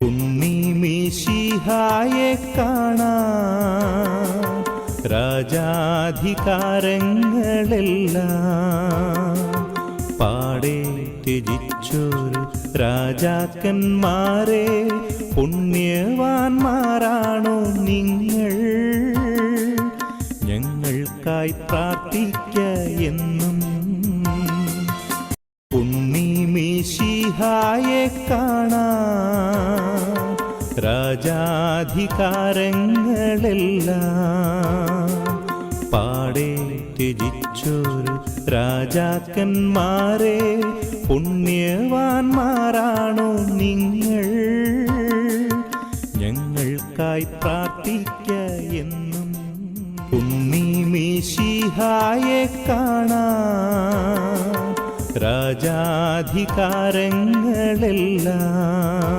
ഉണ്ണി മീശിഹായെ കാണാൻ രാജാധികാരങ്ങളെല്ലാം പാടെ ത്യജിച്ചൊരു രാജാക്കന്മാരെ പുണ്യവാന്മാരാണോ നിങ്ങൾ. ഞങ്ങൾക്കായി പ്രാർത്ഥിക്ക എന്നും. ഉണ്ണി മീശിഹായെ കാണാൻ രാജാധികാരങ്ങളെല്ലാം പാടെ ത്യജിച്ചൊരു രാജാക്കന്മാരെ പുണ്യവാന്മാരാണോ നിങ്ങൾ. ഞങ്ങൾക്കായി പ്രാർത്ഥിക്ക എന്നും ഉണ്ണി മീശിഹായെ കാണാൻ രാജാധികാരങ്ങളെല്ലാം